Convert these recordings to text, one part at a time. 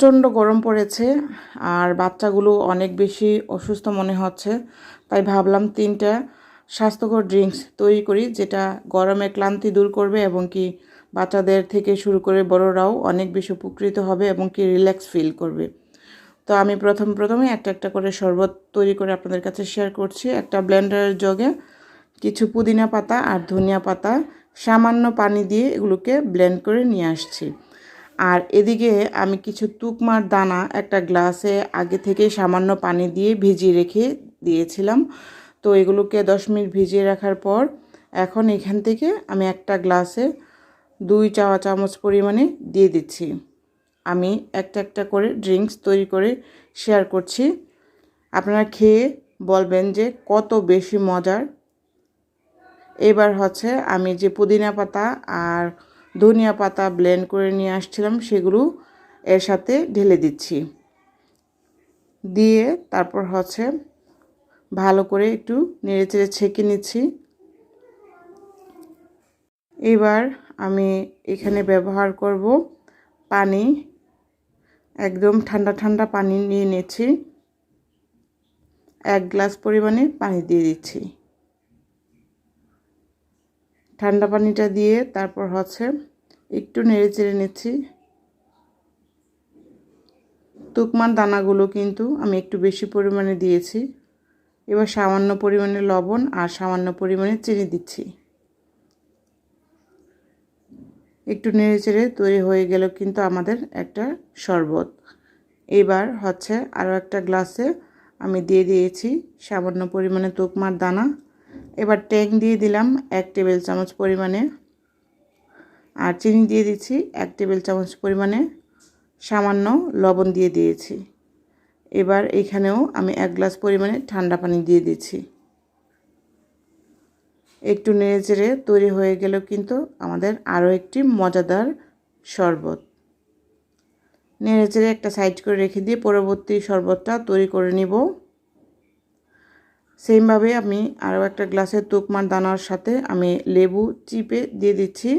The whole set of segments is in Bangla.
প্রচণ্ড গরম পড়েছে আর বাচ্চাগুলো অনেক বেশি অসুস্থ মনে হচ্ছে। তাই ভাবলাম তিনটা স্বাস্থ্যকর ড্রিঙ্কস তৈরি করি, যেটা গরমে ক্লান্তি দূর করবে এবং কি বাচ্চাদের থেকে শুরু করে বড়রাও অনেক বেশি উপকৃত হবে এবং কি রিল্যাক্স ফিল করবে। তো আমি প্রথম প্রথমে একটা একটা করে শরবত তৈরি করে আপনাদের কাছে শেয়ার করছি। একটা ব্লেন্ডারের জগে কিছু পুদিনা পাতা আর ধনিয়া পাতা সামান্য পানি দিয়ে এগুলোকে ব্লেন্ড করে নিয়ে আসছি। আর এদিকে আমি কিছু তুকমার দানা একটা গ্লাসে আগে থেকে সামান্য পানি দিয়ে ভিজিয়ে রেখে দিয়েছিলাম। তো এগুলোকে দশ মিনিট ভিজিয়ে রাখার পর এখন এখান থেকে আমি একটা গ্লাসে দুই চাওয়া চামচ পরিমাণে দিয়ে দিচ্ছি। আমি একটা একটা করে ড্রিঙ্কস তৈরি করে শেয়ার করছি। আপনারা খেয়ে বলবেন যে কত বেশি মজার। এবার হচ্ছে আমি যে পুদিনা পাতা আর ধনিয়া পাতা ব্লেন্ড করে নিয়ে আসছিলাম, সেগুলো এর সাথে ঢেলে দিচ্ছি। দিয়ে তারপর হচ্ছে ভালো করে একটু নেড়ে চেড়ে ছেঁকে নিচ্ছি। এবার আমি এখানে ব্যবহার করব পানি, একদম ঠান্ডা ঠান্ডা পানি নিয়ে নিচ্ছি। এক গ্লাস পরিমাণে পানি দিয়ে দিচ্ছি। ঠান্ডা পানিটা দিয়ে তারপর হচ্ছে একটু নেড়ে চেড়ে নিচ্ছি। তুকমান দানাগুলো কিন্তু আমি একটু বেশি পরিমাণে দিয়েছি। এবার সামান্য পরিমাণে লবণ আর সামান্য পরিমাণে চিনি দিচ্ছি। একটু নেড়ে চেড়ে তৈরি হয়ে গেল কিন্তু আমাদের একটা শরবত। এবার হচ্ছে আরও একটা গ্লাসে আমি দিয়ে দিয়েছি সামান্য পরিমাণে তুকমার দানা। এবার ট্যাং দিয়ে দিলাম এক টেবিল চামচ পরিমাণে। আর চিনি দিয়ে দিচ্ছি এক টেবিল চামচ পরিমাণে। সামান্য লবণ দিয়ে দিয়েছি। এবার এখানেও আমি এক গ্লাস পরিমাণে ঠান্ডা পানি দিয়ে দিচ্ছি। একটু নেড়ে তৈরি হয়ে গেল কিন্তু আমাদের আরও একটি মজাদার শরবত। নেড়ে একটা সাইড করে রেখে দিয়ে পরবর্তী শরবতটা তৈরি করে নিব। সেমভাবে আমি আরও একটা গ্লাসের তুকমার দানার সাথে আমি লেবু চিপে দিয়ে দিচ্ছি।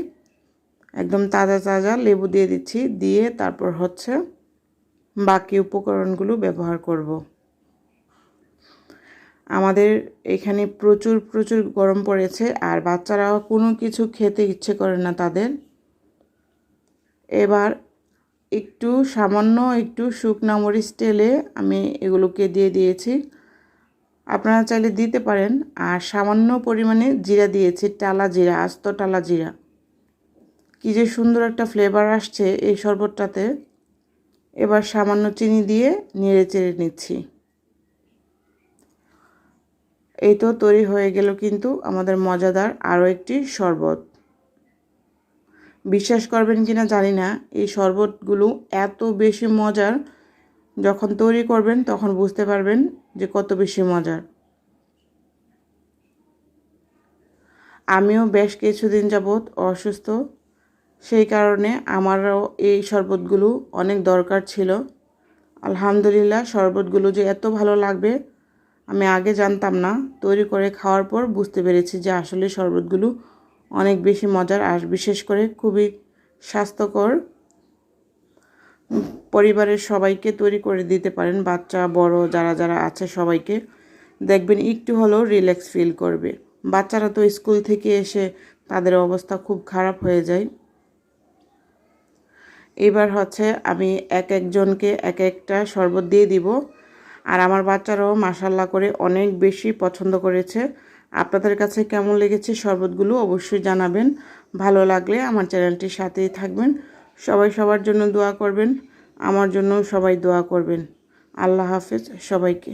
একদম তাজা তাজা লেবু দিয়ে দিচ্ছি। দিয়ে তারপর হচ্ছে বাকি উপকরণগুলো ব্যবহার করব। আমাদের এখানে প্রচুর প্রচুর গরম পড়েছে আর বাচ্চারাও কোনো কিছু খেতে ইচ্ছে করে না তাদের। এবার একটু সামান্য একটু শুকনা মরিচ তেলে আমি এগুলোকে দিয়ে দিয়েছি। আপনারা চাইলে দিতে পারেন। আর সামান্য পরিমাণে জিরা দিয়েছি, টালা জিরা, আস্ত টালা জিরা। কী যে সুন্দর একটা ফ্লেভার আসছে এই শরবতটাতে। এবার সামান্য চিনি দিয়ে নেড়ে চেড়ে নিচ্ছি। এই তো তৈরি হয়ে গেল কিন্তু আমাদের মজাদার আরও একটি শরবত। বিশ্বাস করবেন কি না জানি না, এই শরবতগুলো এত বেশি মজার, যখন তৈরি করবেন তখন বুঝতে পারবেন যে কত বেশি মজার। আমিও বেশ কিছুদিন যাবৎ অসুস্থ। সেই কারণে আমারও এই শরবতগুলো অনেক দরকার ছিল। আলহামদুলিল্লাহ, শরবতগুলো যে এত ভালো লাগবে, আমি আগে জানতাম না। তৈরি করে খাওয়ার পর বুঝতে পেরেছি যে আসলে শরবতগুলো অনেক বেশি মজার, আর বিশেষ করে খুবই স্বাস্থ্যকর। পরিবারের সবাইকে তৈরি করে দিতে পারেন। বাচ্চা, বড়, যারা যারা আছে সবাইকে। দেখবেন একটু হলেও রিল্যাক্স ফিল করবে। বাচ্চারা তো স্কুল থেকে এসে তাদের অবস্থা খুব খারাপ হয়ে যায়। এবার হচ্ছে আমি এক একজনকে এক একটা শরবত দিয়ে দিব। আর আমার বাচ্চারাও মাসাল্লা করে অনেক বেশি পছন্দ করেছে। আপনাদের কাছে কেমন লেগেছে শরবতগুলো অবশ্যই জানাবেন। ভালো লাগলে আমার চ্যানেলটির সাথেই থাকবেন। সবাই সবার জন্য দোয়া করবেন আমার জন্য সবাই দোয়া করবেন। আল্লাহ হাফেজ সবাইকে।